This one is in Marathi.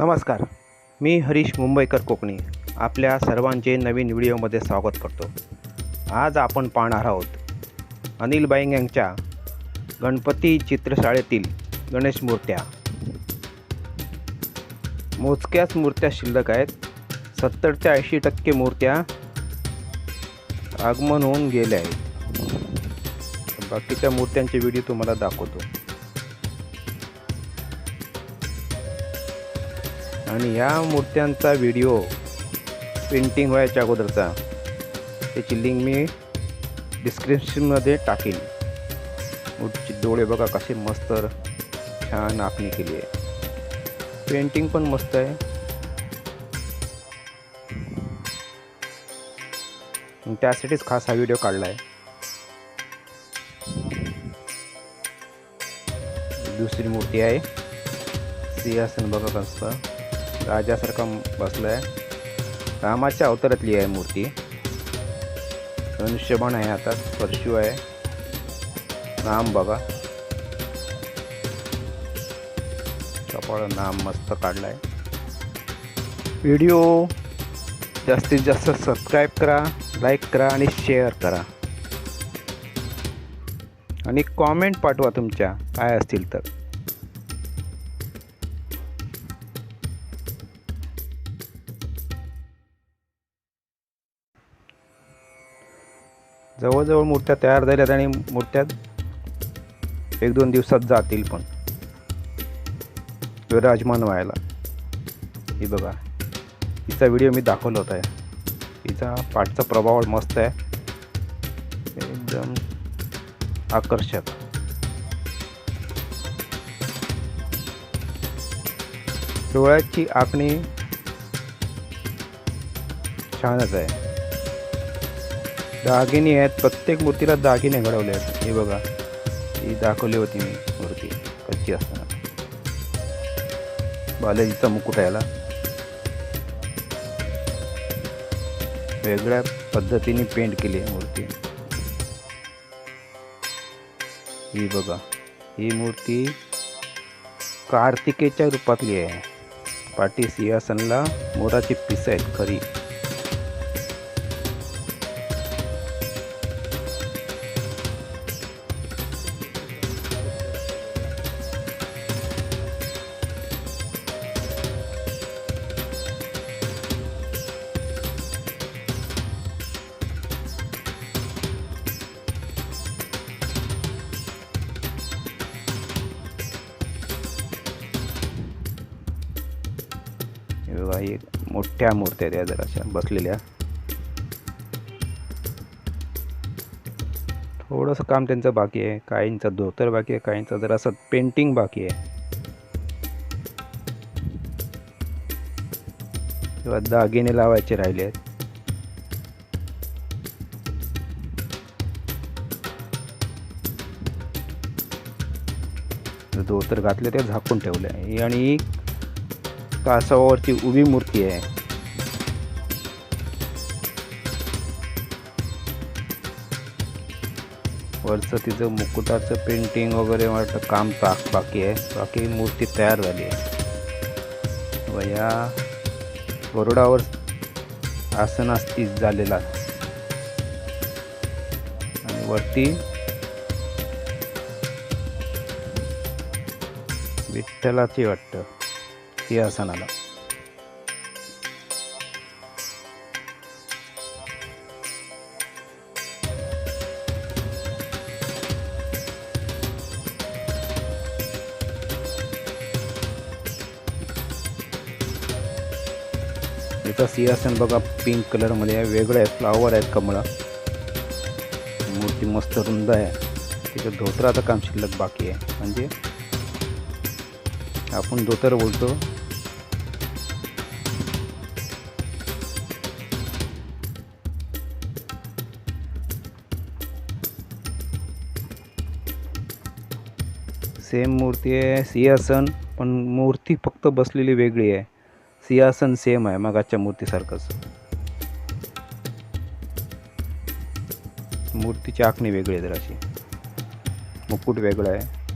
नमस्कार. मी हरीश मुंबईकर कोकणी. आपल्या सर्वांचे नवीन व्हिडिओमध्ये स्वागत करतो. आज आपण पाहणार आहोत अनिल बाईंग यांच्या गणपती चित्रशाळेतील गणेश मूर्त्या. मोजक्याच मूर्त्या शिल्लक आहेत. सत्तर ते ऐंशी टक्के मूर्त्या आगमन होऊन गेल्या आहेत. बाकीच्या मूर्त्यांचे व्हिडिओ तुम्हाला दाखवतो. आणि या मूर्त्यांचा व्हिडिओ पेंटिंग व्हायच्या अगोदरचा त्याची लिंक मी डिस्क्रिप्शनमध्ये टाकेन. मूर्तीचे डोळे बघा कसे मस्त छान आखणी केली आहे. पेंटिंग पण मस्त आहे. त्यासाठीच खास हा व्हिडिओ काढला आहे दुसरी मूर्ती आहे. सिंहासन बघा कसं. राजासारखा बसला आहे रामाच्या अवतारातली आहे मूर्ती. धनुष्यबाण आहे हातात परशु आहे. नाम बघा. कपाळ नाम मस्त काढला आहे व्हिडिओ जास्तीत जास्त सबस्क्राईब करा लाईक करा आणि शेअर करा. आणि कॉमेंट पाठवा तुमच्या काय असतील तर. जवळजवळ मुठ्या तयार झाल्यात आणि मूर्त्या एक दोन दिवसात जातील पण. विराजमान व्हायला. ही बघा. हिचा व्हिडिओ मी दाखवला होता. हिचा पाठचा प्रभाव मस्त आहे. एकदम आकर्षक. डोळ्याची आखणी छानच आहे. दागिने आहेत. प्रत्येक मूर्तीला दागिने घडवले आहेत. हे बघा. ही दाखवली होती मी मूर्ती. कच्ची असताना. बालाजीचा मुकुट याला. वेगळ्या पद्धतीने पेंट केली आहे मूर्ती. ही बघा. ही मूर्ती कार्तिकेच्या रूपातली आहे. पाठी सिंहासनला मोराची पिस आहेत खरी. हे बघा ही मोठ्या मूर्त्या आहेत या जराशा बसलेल्या. थोडंसं काम त्यांचं बाकी आहे काहींचं धोतर बाकी आहे काहींचं जरासं पेंटिंग बाकी आहे. किंवा दागिने लावायचे राहिले आहेत. धोतर घातले ते झाकून ठेवले. आहे आणि कासवावरती उभी मूर्ती आहे. वरचं तिचं मुकुटाचं पेंटिंग वगैरे वाटतं काम ताक बाकी आहे. बाकी मूर्ती तयार झाली आहे. व या गरुडावर आसन झालेला आणि वरती विठ्ठलाची वाटतं. सिंहासनाला इथं सिंहासन बघा पिंक कलरमध्ये आहे. वेगळं आहे फ्लावर आहेत कमळा. मूर्ती मस्त रुंद आहे. तिथं धोतराचं काम शिल्लक बाकी आहे. म्हणजे आपण धोतर बोलतो. सेम मूर्ती आहे सिंहासन पण मूर्ती फक्त बसलेली वेगळी आहे. सिंहासन सेम आहे मगाच्या मूर्तीसारखंच. मूर्तीची आखणी वेगळी आहे जराशी. मुकुट वेगळं आहे.